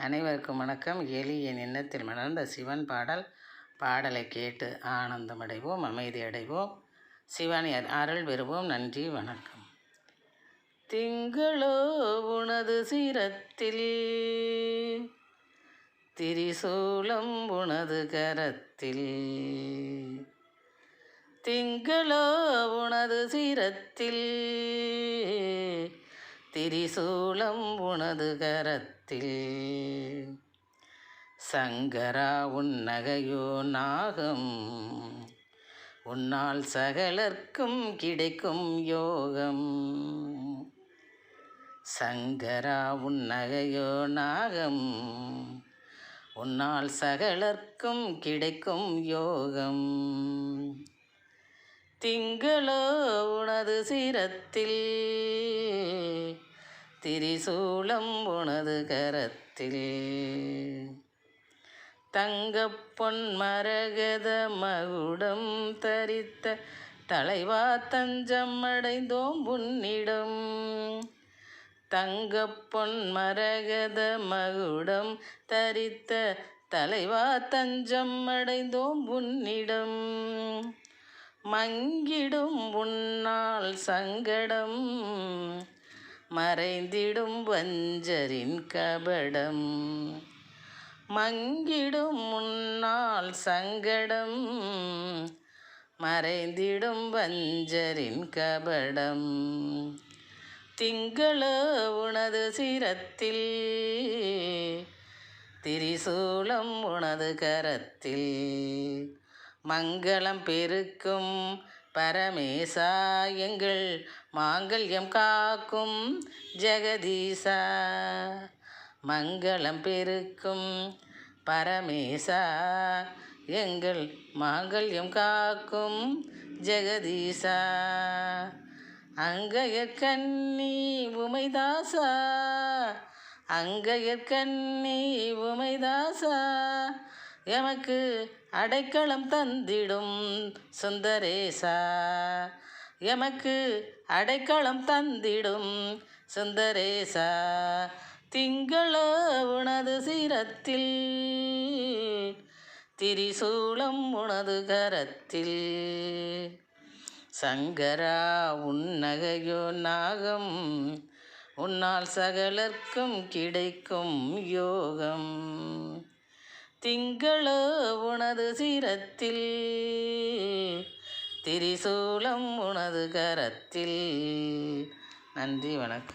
அனைவருக்கும் வணக்கம். எலி என் எண்ணத்தில் மலர்ந்த சிவன் பாடல் பாடலை கேட்டு ஆனந்தமடைவோம் அமைதி அடைவோம் சிவனை அருள் பெறுவோம். நன்றி வணக்கம். திங்களோ உனது சிரத்தில் திரிசூலம் உனது கரத்தில். திங்களோ உனது சிரத்தில் திரிசூலம் உனது கரத்தில். சங்கரா உன்னகையோ நாகம்? உன்னால் சகலர்க்கும் கிடைக்கும் யோகம். சங்கரா உன்னகையோ நாகம்? உன்னால் சகலர்க்கும் கிடைக்கும் யோகம். திங்களோ உனது சிரத்தில். திரிசூலம் உனது கரத்தில். தங்கப்பொன் மரகத மகுடம் தரித்த தலைவா தஞ்சம் அடைந்தோம் உன்னிடம். தங்கப்பொன் மரகத மகுடம் தரித்த தலைவா தஞ்சம் அடைந்தோம் உன்னிடம். மங்கிடும் உன்னால் சங்கடம் மறைந்திடும் வஞ்சரின் கபடம். மங்கிடும் முன்னால் சங்கடம். மறைந்திடும் வஞ்சரின் கபடம். திங்கள உனது சிரத்தில் திரிசூலம் உனது கரத்தில். மங்களம் பெருக்கும் பரமேசா எங்கள் மாங்கல்யம் காக்கும் ஜெகதீசா. மங்களம் பெருக்கும் பரமேசா. எங்கள் மாங்கல்யம் காக்கும் ஜெகதீசா. அங்கைய கண்ணி உமைதாசா. அங்கைய கண்ணி உமைதாசா. எமக்கு அடைக்கலம் தந்திடும் சுந்தரேசா. எமக்கு அடைக்கலம் தந்திடும் சுந்தரேசா. திங்களோ உனது சிரத்தில் திரிசூலம் உனது கரத்தில். சங்கரா உன்னகையோ நாகம் உன்னால் சகலர்க்கும் கிடைக்கும் யோகம். திங்கள உனது சிரத்தில் திரிசூலம் உனது கரத்தில். நன்றி வணக்கம்.